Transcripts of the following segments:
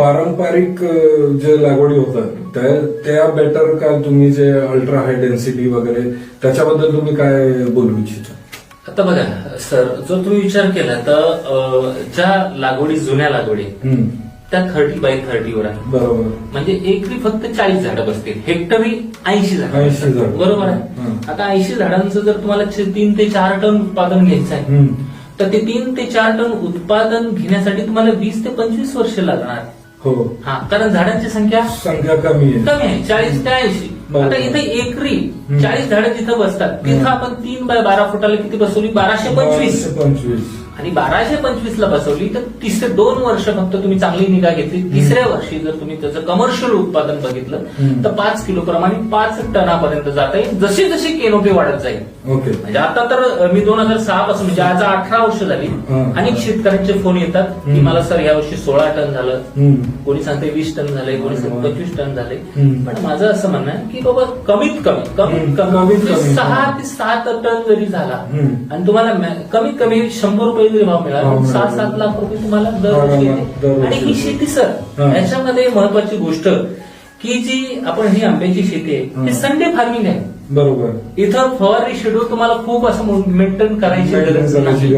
पारंपरिक जे लागवडी होतात त्या त्या बेटर का तुम्ही जे अल्ट्रा हाय डेन्सिटी वगैरे त्याच्याबद्दल तुम्ही काय बोलू इच्छिता? आता बघा सर जो तुम्ही विचार केला तर ज्या लागवडी जुन्या लागवडी त्या थर्टी बाय थर्टीवर आहे बरोबर. म्हणजे एकरी फक्त चाळीस झाडं बसतील हेक्टरी ऐंशी झाडं 80 झाडं. बरोबर आहे. आता ऐंशी झाडांचं जर तुम्हाला तीन ते चार टन उत्पादन घ्यायचं आहे तर ते तीन ते चार टन उत्पादन घेण्यासाठी तुम्हाला वीस ते पंचवीस वर्ष लागणार. हो. हा कारण झाडांची संख्या संख्या कमी आहे. कमी आहे चाळीस ते ऐंशी. आता इथे एकरी. चाळीस झाडं जिथं बसतात. तिथं. आपण तीन बाय बारा फुटाला किती बसवली? बाराशे पंचवीस. बाराशे पंचवीस. आणि बाराशे पंचवीस ला बसवली तर तिसरे दोन वर्ष फक्त तुम्ही चांगली निगा घेतली तिसऱ्या वर्षी जर तुम्ही त्याचं कमर्शियल उत्पादन बघितलं. तर पाच किलो प्रमाणे पाच टनापर्यंत जाता येईल जशी जशी केनोपी वाढत जाईल ओके म्हणजे आता तर मी दोन हजार सहा पासून म्हणजे आज अठरा वर्ष झाली. अनेक शेतकऱ्यांचे फोन येतात की. मला सर यावर्षी सोळा टन झालं कोणी सांगते वीस टन झालंय कोणी सांगते. पंचवीस टन हम्म. पण माझं असं म्हणणं आहे की बाबा कमीत कमी कमीत कमी कमीत म्हणजे कमी. सहा ते सात टन जरी झाला. आणि तुम्हाला कमीत कमी शंभर रुपये जरी भाव मिळाला. सहा सात लाख रुपये तुम्हाला दरवर्षी. आणि ही शेती सर. याच्यामध्ये महत्वाची गोष्ट की जी आपण ही आंब्याची शेती आहे. ही संडे फार्मिंग आहे बरोबर इथं फवारणी शेड्यूल तुम्हाला खूप असं मेंटेन करायची गरज नाही.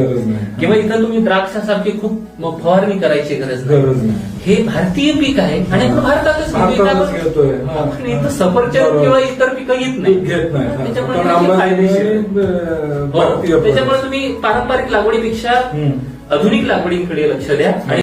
किंवा इथं तुम्ही द्राक्षासारखी खूप फवारणी करायची गरज नाही हे भारतीय पीक आहे आणि भारतातच. आपण- इथं सफरचंद. किंवा इतर पिकं घेत नाही घेत नाही. त्याच्यामुळे हो. त्याच्यामुळे तुम्ही पारंपरिक लागवडीपेक्षा. आधुनिक लागवडीकडे लक्ष द्या आणि